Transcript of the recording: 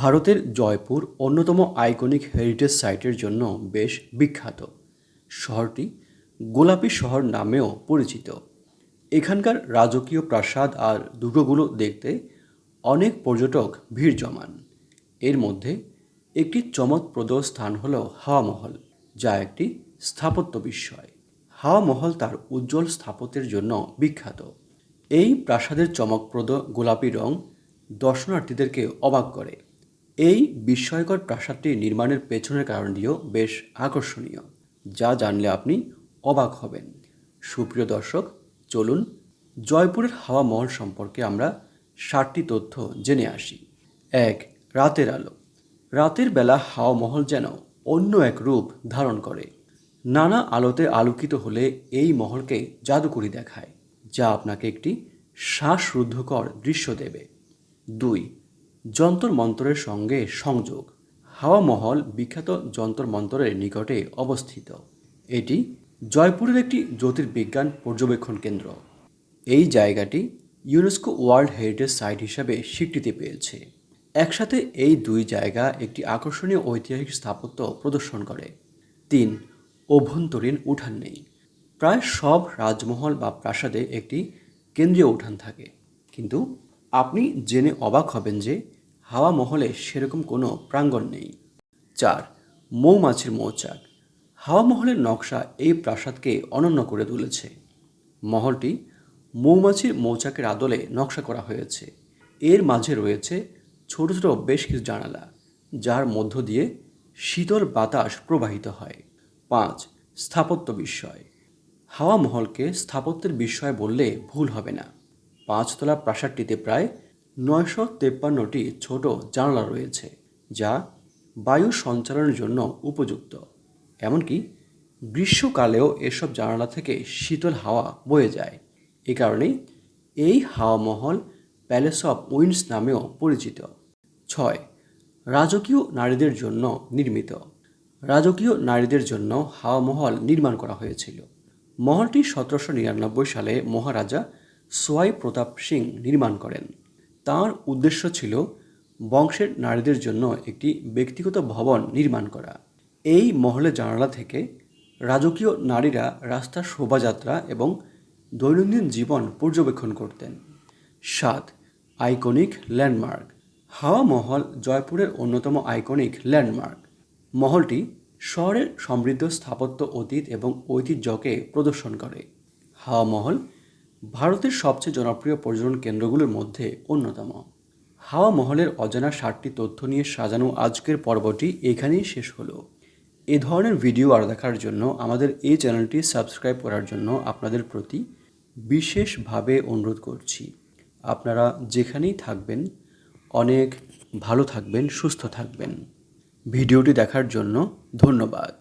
ভারতের জয়পুর অন্যতম iconic heritage সাইটের জন্য বেশ বিখ্যাত। শহরটি গোলাপি শহর নামেও পরিচিত। এখানকার রাজকীয় প্রাসাদ আর দুর্গগুলো দেখতে অনেক পর্যটক ভিড় জমান। এর মধ্যে একটি চমকপ্রদ স্থান হল হাওয়া মহল, যা একটি স্থাপত্য বিস্ময় হাওয়া মহল তার উজ্জ্বল স্থাপত্যের জন্য বিখ্যাত। এই প্রাসাদের চমকপ্রদ গোলাপি রং দর্শনার্থীদেরকে অবাক করে। এই বিস্ময়কর প্রাসাদটি নির্মাণের পেছনের কারণটিও বেশ আকর্ষণীয়, যা জানলে আপনি অবাক হবেন। সুপ্রিয় দর্শক, চলুন জয়পুরের হাওয়া মহল সম্পর্কে আমরা ষাটটি তথ্য জেনে আসি। এক, রাতের আলো। রাতের বেলা হাওয়া মহল যেন অন্য এক রূপ ধারণ করে। নানা আলোতে আলোকিত হলে এই মহলকে জাদুকরি দেখায়, যা আপনাকে একটি শ্বাসরুদ্ধকর দৃশ্য দেবে। দুই যন্তর মন্তরের সঙ্গে সংযোগ। হাওয়া মহল বিখ্যাত যন্তর মন্তরের নিকটে অবস্থিত। এটি জয়পুরের একটি জ্যোতির্বিজ্ঞান পর্যবেক্ষণ কেন্দ্র। এই জায়গাটি ইউনেস্কো ওয়ার্ল্ড হেরিটেজ সাইট হিসাবে স্বীকৃতি পেয়েছে। একসাথে এই দুই জায়গা একটি আকর্ষণীয় ঐতিহাসিক স্থাপত্য প্রদর্শন করে। তিন, অভ্যন্তরীণ উঠান নেই। প্রায় সব রাজমহল বা প্রাসাদে একটি কেন্দ্রীয় উঠান থাকে। কিন্তু আপনি জেনে অবাক হবেন যে হাওয়া মহলে সেরকম কোনো প্রাঙ্গণ নেই। চার, মৌমাছির মৌচাক। হাওয়া মহলের নকশা এই প্রাসাদকে অনন্য করে তুলেছে। মহলটি মৌমাছির মৌচাকের আদলে নকশা করা হয়েছে। এর মাঝে রয়েছে ছোট ছোট বেশ কিছু জানালা, যার মধ্য দিয়ে শীতল বাতাস প্রবাহিত হয়। পাঁচ, স্থাপত্য বিস্ময় হাওয়া মহলকে স্থাপত্যের বিস্ময় বললে ভুল হবে না। পাঁচতলা প্রাসাদটিতে প্রায় নয়শো তেপ্পান্নটি ছোট জানালা রয়েছে, যা বায়ু সঞ্চালনের জন্য উপযুক্ত। এমনকি গ্রীষ্মকালেও এসব জানালা থেকে শীতল হাওয়া বয়ে যায়। এ কারণেই এই হাওয়া মহল প্যালেস অফ উইন্ডস নামেও পরিচিত। ছয়, রাজকীয় নারীদের জন্য নির্মিত। রাজকীয় নারীদের জন্য হাওয়া মহল নির্মাণ করা হয়েছিল। মহলটি সতেরোশো নিরানব্বই সালে মহারাজা সোয়াই প্রতাপ সিং নির্মাণ করেন। তার উদ্দেশ্য ছিল বংশের নারীদের জন্য একটি ব্যক্তিগত ভবন নির্মাণ করা। এই মহলের জানালা থেকে রাজকীয় নারীরা রাস্তার শোভাযাত্রা এবং দৈনন্দিন জীবন পর্যবেক্ষণ করতেন। সাত, আইকনিক ল্যান্ডমার্ক। হাওয়া মহল জয়পুরের অন্যতম আইকনিক ল্যান্ডমার্ক। মহলটি শহরের সমৃদ্ধ স্থাপত্য অতীত এবং ঐতিহ্যকে প্রদর্শন করে। হাওয়া মহল ভারতের সবচেয়ে জনপ্রিয় পর্যটন কেন্দ্রগুলোর মধ্যে অন্যতম। হাওয়া মহলের অজানা ষাটটি তথ্য নিয়ে সাজানো আজকের পর্বটি এখানেই শেষ হলো। এ ধরনের ভিডিও আরও দেখার জন্য আমাদের এই চ্যানেলটি সাবস্ক্রাইব করার জন্য আপনাদের প্রতি বিশেষভাবে অনুরোধ করছি। আপনারা যেখানেই থাকবেন, অনেক ভালো থাকবেন, সুস্থ থাকবেন। ভিডিওটি দেখার জন্য ধন্যবাদ।